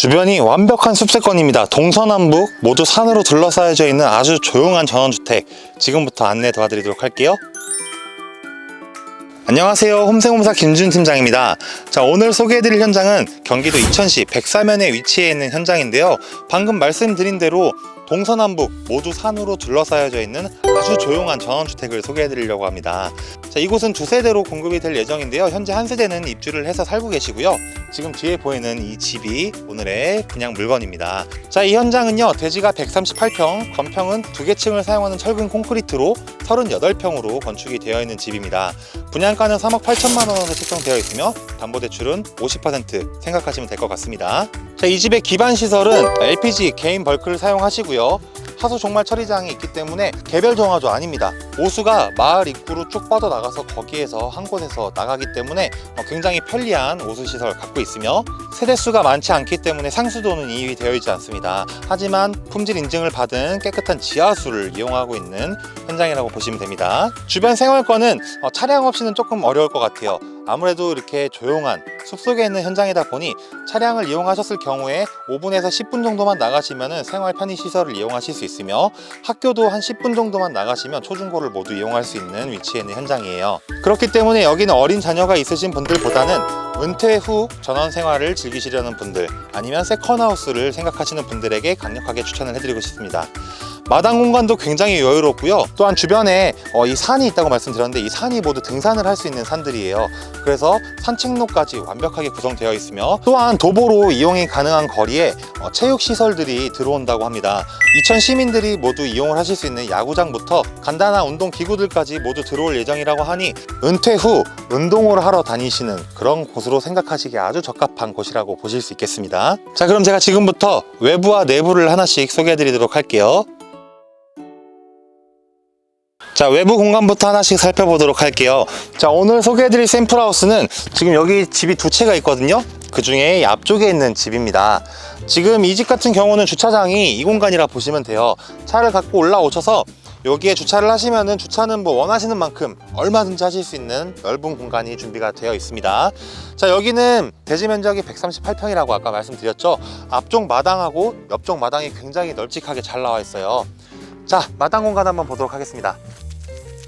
주변이 완벽한 숲세권입니다. 동서남북 모두 산으로 둘러싸여져 있는 아주 조용한 전원주택. 지금부터 안내 도와드리도록 할게요. 안녕하세요. 홈생홈사 김준 팀장입니다. 자, 오늘 소개해드릴 현장은 경기도 이천시 백사면에 위치해 있는 현장인데요. 방금 말씀드린 대로 동서남북 모두 산으로 둘러싸여져 있는 아주 조용한 전원주택을 소개해드리려고 합니다. 자, 이곳은 두 세대로 공급이 될 예정인데요. 현재 한 세대는 입주를 해서 살고 계시고요. 지금 뒤에 보이는 이 집이 오늘의 분양 물건입니다. 자, 이 현장은요. 대지가 138평, 건평은 두 개 층을 사용하는 철근 콘크리트로 38평으로 건축이 되어 있는 집입니다. 분양가는 3억 8천만 원으로 책정되어 있으며 담보대출은 50% 생각하시면 될 것 같습니다. 자, 이 집의 기반 시설은 LPG 개인 벌크를 사용하시고요. 하수 종말 처리장이 있기 때문에 개별 정화조 아닙니다. 오수가 마을 입구로 쭉 뻗어 나가서 거기에서 한 곳에서 나가기 때문에 어, 굉장히 편리한 오수 시설 갖고 있으며 세대수가 많지 않기 때문에 상수도는 이입이 되어 있지 않습니다. 하지만 품질 인증을 받은 깨끗한 지하수를 이용하고 있는 현장이라고 보시면 됩니다. 주변 생활권은 어, 차량 없이는 조금 어려울 것 같아요. 아무래도 이렇게 조용한 숲속에 있는 현장이다 보니 차량을 이용하셨을 경우에 5분에서 10분 정도만 나가시면 생활 편의 시설을 이용하실 수 있으며 학교도 한 10분 정도만 나가시면 초중고를 모두 이용할 수 있는 위치에 있는 현장이에요. 그렇기 때문에 여기는 어린 자녀가 있으신 분들보다는 은퇴 후 전원 생활을 즐기시려는 분들 아니면 세컨하우스를 생각하시는 분들에게 강력하게 추천을 해드리고 싶습니다. 마당 공간도 굉장히 여유롭고요. 또한 주변에 어, 이 산이 있다고 말씀드렸는데 이 산이 모두 등산을 할 수 있는 산들이에요. 그래서 산책로까지 완벽하게 구성되어 있으며 또한 도보로 이용이 가능한 거리에 어, 체육 시설들이 들어온다고 합니다. 이천 시민들이 모두 이용을 하실 수 있는 야구장부터 간단한 운동 기구들까지 모두 들어올 예정이라고 하니 은퇴 후 운동을 하러 다니시는 그런 곳으로 생각하시기에 아주 적합한 곳이라고 보실 수 있겠습니다. 자, 그럼 제가 지금부터 외부와 내부를 하나씩 소개해 드리도록 할게요. 자 외부 공간부터 하나씩 살펴보도록 할게요 자 오늘 소개해드릴 샘플하우스는 지금 여기 집이 두 채가 있거든요 그 중에 이 앞쪽에 있는 집입니다 지금 이 집 같은 경우는 주차장이 이 공간이라 보시면 돼요 차를 갖고 올라오셔서 여기에 주차를 하시면은 주차는 뭐 원하시는 만큼 얼마든지 하실 수 있는 넓은 공간이 준비가 되어 있습니다. 자, 여기는 대지 면적이 138평이라고 아까 말씀드렸죠. 앞쪽 마당하고 옆쪽 마당이 굉장히 널찍하게 잘 나와 있어요. 자, 마당 공간 한번 보도록 하겠습니다.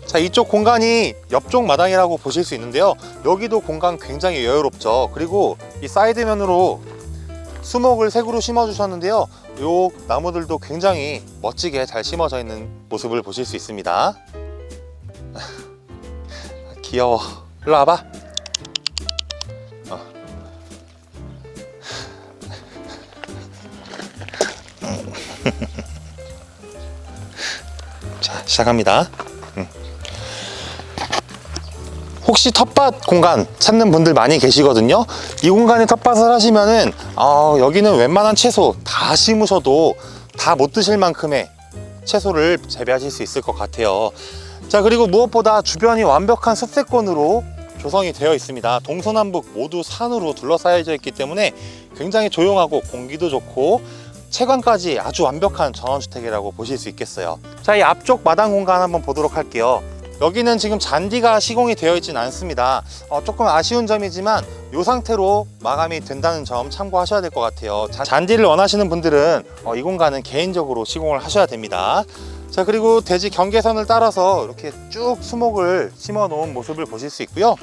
자, 이쪽 공간이 옆쪽 마당이라고 보실 수 있는데요. 여기도 공간 굉장히 여유롭죠. 그리고 이 사이드면으로 수목을 색으로 심어 주셨는데요. 요 나무들도 굉장히 멋지게 잘 심어져 있는 모습을 보실 수 있습니다. 귀여워. 일로 와봐. 자, 시작합니다. 음. 혹시 텃밭 공간 찾는 분들 많이 계시거든요. 이 공간에 텃밭을 하시면은 아, 여기는 웬만한 채소 다 심으셔도 다 못 드실 만큼의 채소를 재배하실 수 있을 것 같아요. 자 그리고 무엇보다 주변이 완벽한 습세권으로 조성이 되어 있습니다. 동서남북 모두 산으로 둘러싸여져 있기 때문에 굉장히 조용하고 공기도 좋고 채광까지 아주 완벽한 전원주택이라고 보실 수 있겠어요. 자, 이 앞쪽 마당 공간 한번 보도록 할게요. 여기는 지금 잔디가 시공이 되어 있진 않습니다. 어, 조금 아쉬운 점이지만 이 상태로 마감이 된다는 점 참고하셔야 될 것 같아요. 자, 잔디를 원하시는 분들은 어, 이 공간은 개인적으로 시공을 하셔야 됩니다. 자 그리고 대지 경계선을 따라서 이렇게 쭉 수목을 심어 놓은 모습을 보실 수 있고요.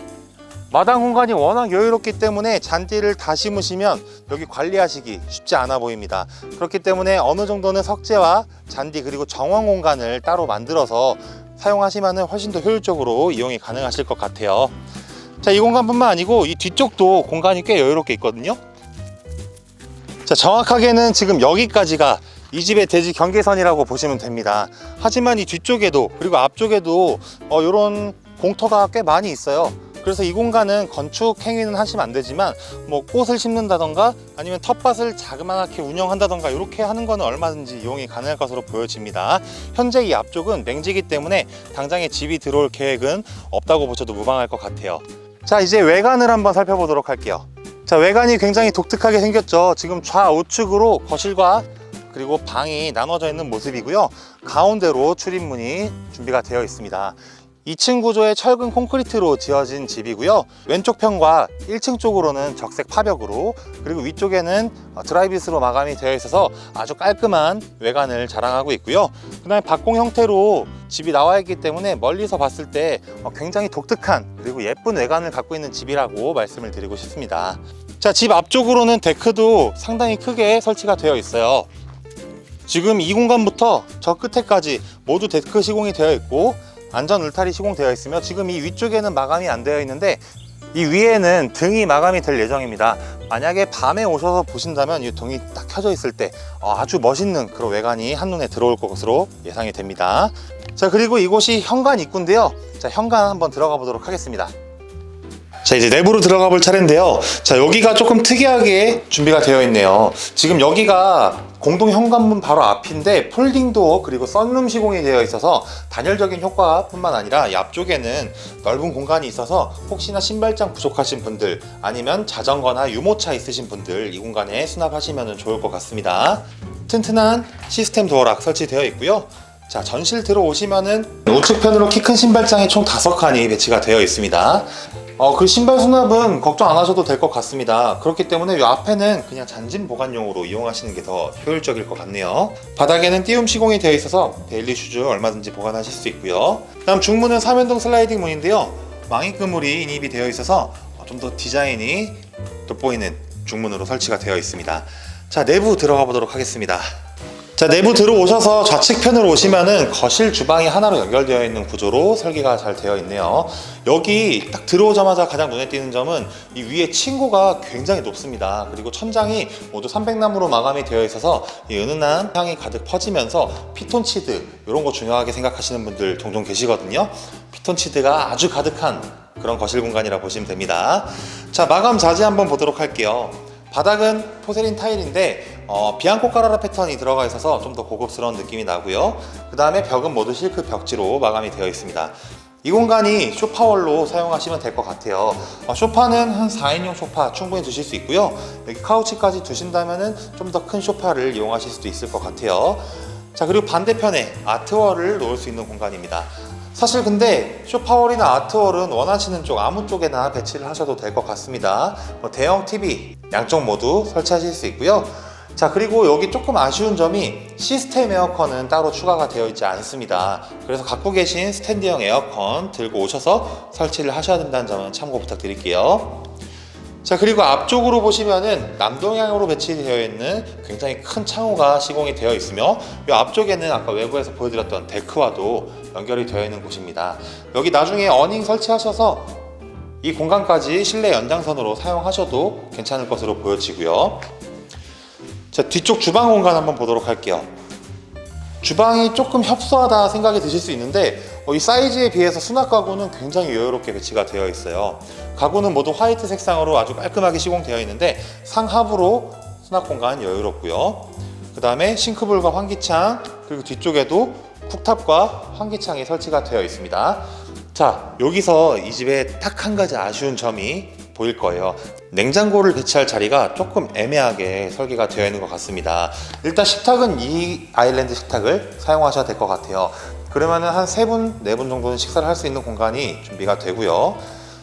마당 공간이 워낙 여유롭기 때문에 잔디를 다 심으시면 여기 관리하시기 쉽지 않아 보입니다. 그렇기 때문에 어느 정도는 석재와 잔디 그리고 정원 공간을 따로 만들어서 사용하시면 훨씬 더 효율적으로 이용이 가능하실 것 같아요. 자, 이 공간뿐만 아니고 이 뒤쪽도 공간이 꽤 여유롭게 있거든요. 자, 정확하게는 지금 여기까지가 이 집의 대지 경계선이라고 보시면 됩니다. 하지만 이 뒤쪽에도 그리고 앞쪽에도 어, 이런 공터가 꽤 많이 있어요. 그래서 이 공간은 건축 행위는 하시면 안 되지만 뭐 꽃을 심는다던가 아니면 텃밭을 자그마하게 운영한다던가 이렇게 하는 거는 얼마든지 이용이 가능할 것으로 보여집니다. 현재 이 앞쪽은 맹지기 때문에 당장에 집이 들어올 계획은 없다고 보셔도 무방할 것 같아요. 자 이제 외관을 한번 살펴보도록 할게요. 자 외관이 굉장히 독특하게 생겼죠. 지금 좌우측으로 거실과 그리고 방이 나눠져 있는 모습이고요. 가운데로 출입문이 준비가 되어 있습니다. 2층 구조의 철근 콘크리트로 지어진 집이고요. 왼쪽 편과 1층 쪽으로는 적색 파벽으로 그리고 위쪽에는 어, 드라이빗으로 마감이 되어 있어서 아주 깔끔한 외관을 자랑하고 있고요. 그 다음에 박공 형태로 집이 나와 있기 때문에 멀리서 봤을 때 어, 굉장히 독특한 그리고 예쁜 외관을 갖고 있는 집이라고 말씀을 드리고 싶습니다. 자, 집 앞쪽으로는 데크도 상당히 크게 설치가 되어 있어요. 지금 이 공간부터 저 끝에까지 모두 데크 시공이 되어 있고 안전 울타리 시공되어 있으며 지금 이 위쪽에는 마감이 안 되어 있는데 이 위에는 등이 마감이 될 예정입니다. 만약에 밤에 오셔서 보신다면 이 등이 딱 켜져 있을 때 어, 아주 멋있는 그런 외관이 한눈에 들어올 것으로 예상이 됩니다. 자 그리고 이곳이 현관 입구인데요. 자 현관 한번 들어가 보도록 하겠습니다. 자 이제 내부로 들어가 볼 차례인데요. 자 여기가 조금 특이하게 준비가 되어 있네요. 지금 여기가 공동 현관문 바로 앞인데 폴딩 도어 그리고 썬룸 시공이 되어 있어서 단열적인 효과뿐만 아니라 이 앞쪽에는 넓은 공간이 있어서 혹시나 신발장 부족하신 분들 아니면 자전거나 유모차 있으신 분들 이 공간에 수납하시면 좋을 것 같습니다. 튼튼한 시스템 도어락 설치되어 있고요. 자 전실 들어오시면은 우측편으로 키 큰 신발장이 총 다섯 칸이 배치가 되어 있습니다. 어, 그 신발 수납은 걱정 안 하셔도 될 것 같습니다. 그렇기 때문에 이 앞에는 그냥 잔짐 보관용으로 이용하시는 게 더 효율적일 것 같네요. 바닥에는 띄움 시공이 되어 있어서 데일리 슈즈 얼마든지 보관하실 수 있고요. 다음 중문은 3연동 슬라이딩 문인데요. 망이 그물이 인입이 되어 있어서 좀 더 디자인이 돋보이는 중문으로 설치가 되어 있습니다. 자, 내부 들어가 보도록 하겠습니다. 자 내부 들어오셔서 좌측편으로 오시면은 거실 주방이 하나로 연결되어 있는 구조로 설계가 잘 되어 있네요. 여기 딱 들어오자마자 가장 눈에 띄는 점은 이 위에 층고가 굉장히 높습니다. 그리고 천장이 모두 300나무로 마감이 되어 있어서 이 은은한 향이 가득 퍼지면서 피톤치드 이런 거 중요하게 생각하시는 분들 종종 계시거든요. 피톤치드가 아주 가득한 그런 거실 공간이라 보시면 됩니다. 자 마감 자재 한번 보도록 할게요. 바닥은 포세린 타일인데 어, 비앙코 까라라 패턴이 들어가 있어서 좀 더 고급스러운 느낌이 나고요. 그 다음에 벽은 모두 실크 벽지로 마감이 되어 있습니다. 이 공간이 쇼파월로 사용하시면 될 것 같아요. 어, 쇼파는 한 4인용 쇼파 충분히 두실 수 있고요. 여기 카우치까지 두신다면 좀 더 큰 쇼파를 이용하실 수도 있을 것 같아요. 자 그리고 반대편에 아트월을 놓을 수 있는 공간입니다. 사실 근데 쇼파월이나 아트월은 원하시는 쪽 아무 쪽에나 배치를 하셔도 될 것 같습니다. 뭐 대형 TV 양쪽 모두 설치하실 수 있고요. 자 그리고 여기 조금 아쉬운 점이 시스템 에어컨은 따로 추가가 되어 있지 않습니다. 그래서 갖고 계신 스탠드형 에어컨 들고 오셔서 설치를 하셔야 된다는 점은 참고 부탁드릴게요. 자 그리고 앞쪽으로 보시면은 남동향으로 배치되어 있는 굉장히 큰 창호가 시공이 되어 있으며 이 앞쪽에는 아까 외부에서 보여드렸던 데크와도 연결이 되어 있는 곳입니다. 여기 나중에 어닝 설치하셔서 이 공간까지 실내 연장선으로 사용하셔도 괜찮을 것으로 보여지고요. 자 뒤쪽 주방 공간 한번 보도록 할게요. 주방이 조금 협소하다 생각이 드실 수 있는데 어, 이 사이즈에 비해서 수납 가구는 굉장히 여유롭게 배치가 되어 있어요. 가구는 모두 화이트 색상으로 아주 깔끔하게 시공되어 있는데 상하부로 수납 공간 여유롭고요. 그 다음에 싱크볼과 환기창 그리고 뒤쪽에도 쿡탑과 환기창이 설치가 되어 있습니다. 자 여기서 이 집에 딱한 가지 아쉬운 점이 보일 거예요. 냉장고를 배치할 자리가 조금 애매하게 설계가 되어 있는 것 같습니다. 일단 식탁은 이 아일랜드 식탁을 사용하셔야 될 것 같아요. 그러면은 한 세 분, 네 분 정도는 식사를 할 수 있는 공간이 준비가 되고요.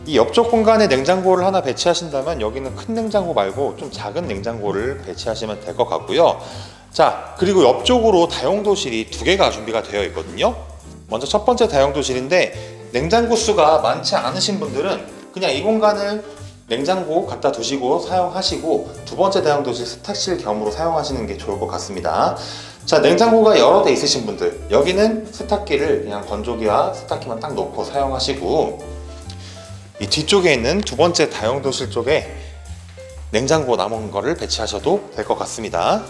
이 옆쪽 공간에 냉장고를 하나 배치하신다면 여기는 큰 냉장고 말고 좀 작은 냉장고를 배치하시면 될 것 같고요. 자, 그리고 옆쪽으로 다용도실이 두 개가 준비가 되어 있거든요. 먼저 첫 번째 다용도실인데 냉장고 수가 많지 않으신 분들은 그냥 이 공간을 냉장고 갖다 두시고 사용하시고 두 번째 다용도실 세탁실 겸으로 사용하시는 게 좋을 것 같습니다. 자 냉장고가 여러 대 있으신 분들 여기는 세탁기를 그냥 건조기와 세탁기만 딱 놓고 사용하시고 이 뒤쪽에 있는 두 번째 다용도실 쪽에 냉장고 남은 거를 배치하셔도 될 것 같습니다.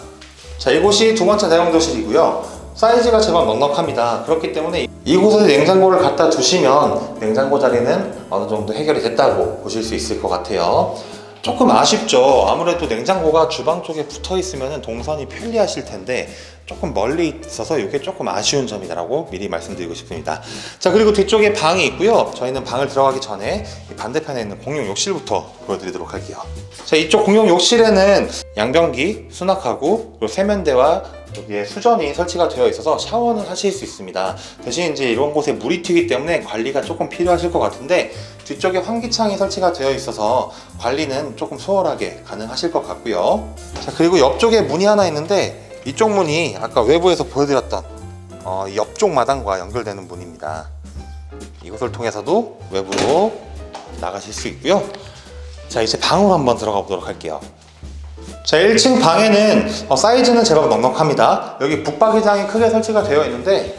자 이곳이 두 번째 다용도실이고요. 사이즈가 제법 넉넉합니다. 그렇기 때문에 이곳에 냉장고를 갖다 두시면 냉장고 자리는 어느 정도 해결이 됐다고 보실 수 있을 것 같아요. 조금 아쉽죠. 아무래도 냉장고가 주방 쪽에 붙어 있으면 동선이 편리하실 텐데 조금 멀리 있어서 이게 조금 아쉬운 점이다라고 미리 말씀드리고 싶습니다. 자 그리고 뒤쪽에 방이 있고요. 저희는 방을 들어가기 전에 이 반대편에 있는 공용 욕실부터 보여드리도록 할게요. 자 이쪽 공용 욕실에는 양변기, 수납하고 세면대와 여기에 수전이 설치가 되어 있어서 샤워는 하실 수 있습니다. 대신 이제 이런 곳에 물이 튀기 때문에 관리가 조금 필요하실 것 같은데 뒤쪽에 환기창이 설치가 되어 있어서 관리는 조금 수월하게 가능하실 것 같고요. 자 그리고 옆쪽에 문이 하나 있는데 이쪽 문이 아까 외부에서 보여드렸던 어, 이 옆쪽 마당과 연결되는 문입니다. 이것을 통해서도 외부로 나가실 수 있고요. 자 이제 방으로 한번 들어가 보도록 할게요. 자 1층 방에는 어, 사이즈는 제법 넉넉합니다. 여기 북박이장이 크게 설치가 되어 있는데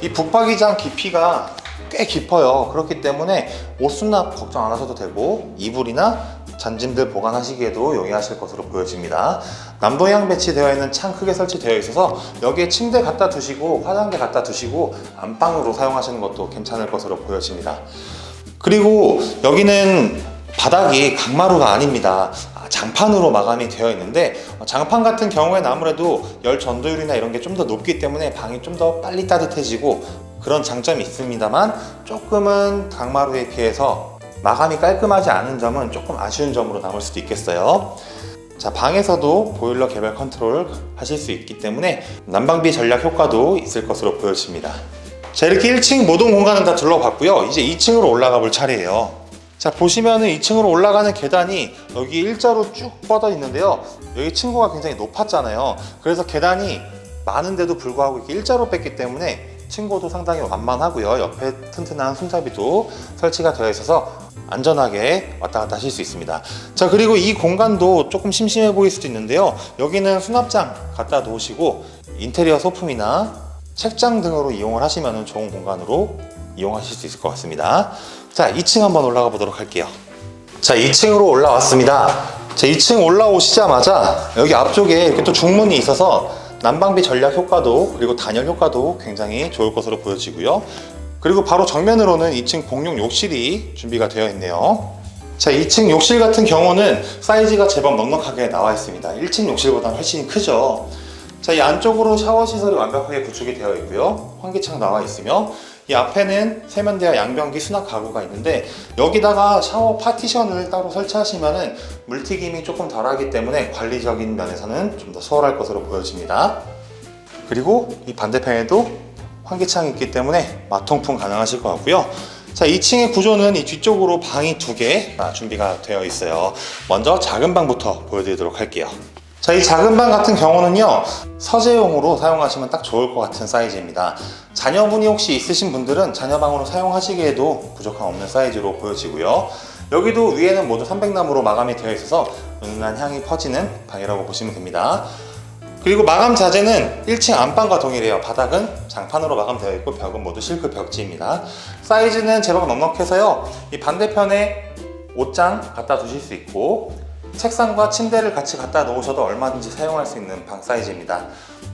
이 북박이장 깊이가 꽤 깊어요. 그렇기 때문에 옷 수납 걱정 안 하셔도 되고 이불이나 잔짐들 보관하시기에도 용이하실 것으로 보여집니다. 남동향 배치되어 있는 창 크게 설치되어 있어서 여기에 침대 갖다 두시고 화장대 갖다 두시고 안방으로 사용하시는 것도 괜찮을 것으로 보여집니다. 그리고 여기는 바닥이 강마루가 아닙니다. 아, 장판으로 마감이 되어 있는데 어, 장판 같은 경우에는 아무래도 열 전도율이나 이런 게 좀 더 높기 때문에 방이 좀 더 빨리 따뜻해지고 그런 장점이 있습니다만 조금은 강마루에 비해서 마감이 깔끔하지 않은 점은 조금 아쉬운 점으로 남을 수도 있겠어요. 자, 방에서도 보일러 개별 컨트롤 하실 수 있기 때문에 난방비 전략 효과도 있을 것으로 보여집니다. 자, 이렇게 1층 모든 공간은 다 둘러봤고요. 이제 2층으로 올라가 볼 차례예요. 자, 보시면은 2층으로 올라가는 계단이 여기 일자로 쭉 뻗어 있는데요. 여기 층고가 굉장히 높았잖아요. 그래서 계단이 많은데도 불구하고 이렇게 일자로 뺐기 때문에 층고도 상당히 완만하고요. 옆에 튼튼한 손잡이도 설치가 되어 있어서 안전하게 왔다 갔다 하실 수 있습니다. 자, 그리고 이 공간도 조금 심심해 보일 수도 있는데요. 여기는 수납장 갖다 놓으시고 인테리어 소품이나 책장 등으로 이용을 하시면 좋은 공간으로 이용하실 수 있을 것 같습니다. 자, 2층 한번 올라가 보도록 할게요. 자, 2층으로 올라왔습니다. 자, 2층 올라오시자마자 여기 앞쪽에 이렇게 또 중문이 있어서 난방비 전략 효과도 그리고 단열 효과도 굉장히 좋을 것으로 보여지고요. 그리고 바로 정면으로는 2층 공용 욕실이 준비가 되어 있네요. 자, 2층 욕실 같은 경우는 사이즈가 제법 넉넉하게 나와 있습니다. 1층 욕실보다는 훨씬 크죠. 자, 이 안쪽으로 샤워 시설이 완벽하게 구축이 되어 있고요. 환기창 나와 있으며 이 앞에는 세면대와 양변기 수납 가구가 있는데 여기다가 샤워 파티션을 따로 설치하시면은 물튀김이 조금 덜하기 때문에 관리적인 면에서는 좀 더 수월할 것으로 보여집니다. 그리고 이 반대편에도 환기창이 있기 때문에 마통풍 가능하실 것 같고요. 자, 2층의 구조는 이 뒤쪽으로 방이 두 개 준비가 되어 있어요. 먼저 작은 방부터 보여드리도록 할게요. 자, 이 작은 방 같은 경우는요, 서재용으로 사용하시면 딱 좋을 것 같은 사이즈입니다. 자녀분이 혹시 있으신 분들은 자녀방으로 사용하시기에도 부족함 없는 사이즈로 보여지고요. 여기도 위에는 모두 300나무로 마감이 되어 있어서 은은한 향이 퍼지는 방이라고 보시면 됩니다. 그리고 마감 자재는 1층 안방과 동일해요. 바닥은 장판으로 마감되어 있고 벽은 모두 실크 벽지입니다. 사이즈는 제법 넉넉해서요. 이 반대편에 옷장 갖다 두실 수 있고 책상과 침대를 같이 갖다 놓으셔도 얼마든지 사용할 수 있는 방 사이즈입니다.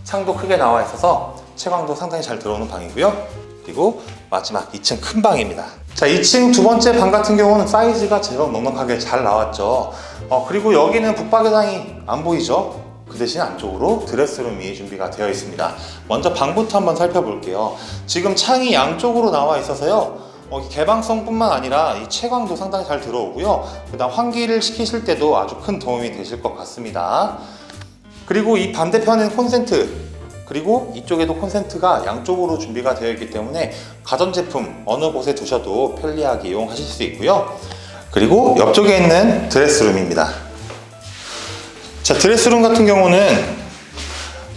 창도 크게 나와 있어서 채광도 상당히 잘 들어오는 방이고요. 그리고 마지막 2층 큰 방입니다. 자, 2층 두 번째 방 같은 경우는 사이즈가 제법 넉넉하게 잘 나왔죠. 어, 그리고 여기는 북박이장이 안 보이죠? 그 대신 안쪽으로 드레스룸이 준비가 되어 있습니다. 먼저 방부터 한번 살펴볼게요. 지금 창이 양쪽으로 나와 있어서요. 어, 개방성뿐만 아니라 이 채광도 상당히 잘 들어오고요. 그다음 환기를 시키실 때도 아주 큰 도움이 되실 것 같습니다. 그리고 이 반대편은 콘센트 그리고 이쪽에도 콘센트가 양쪽으로 준비가 되어 있기 때문에 가전제품 어느 곳에 두셔도 편리하게 이용하실 수 있고요. 그리고 옆쪽에 있는 드레스룸입니다. 자, 드레스룸 같은 경우는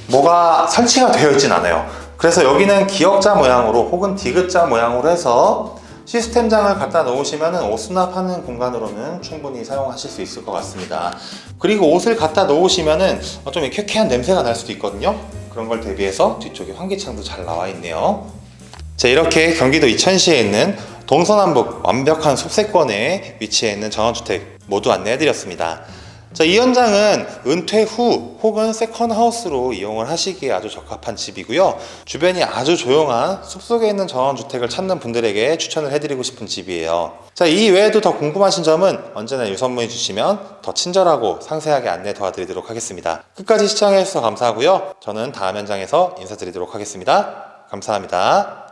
뭐가 설치가 되어 있진 않아요. 그래서 여기는 기역자 모양으로 혹은 디귿자 모양으로 해서 시스템장을 갖다 놓으시면 옷 수납하는 공간으로는 충분히 사용하실 수 있을 것 같습니다. 그리고 옷을 갖다 놓으시면 좀 쾌쾌한 냄새가 날 수도 있거든요. 그런 걸 대비해서 뒤쪽에 환기창도 잘 나와 있네요. 자, 이렇게 경기도 이천시에 있는 동서남북 완벽한 숲세권에 위치해 있는 전원주택 모두 안내해 드렸습니다. 자, 이 현장은 은퇴 후 혹은 세컨 하우스로 이용을 하시기에 아주 적합한 집이고요. 주변이 아주 조용한 숲속에 있는 정원주택을 찾는 분들에게 추천을 해드리고 싶은 집이에요. 자, 이 외에도 더 궁금하신 점은 언제나 유선문의 주시면 더 친절하고 상세하게 안내 도와드리도록 하겠습니다. 끝까지 시청해주셔서 감사하고요. 저는 다음 현장에서 인사드리도록 하겠습니다. 감사합니다.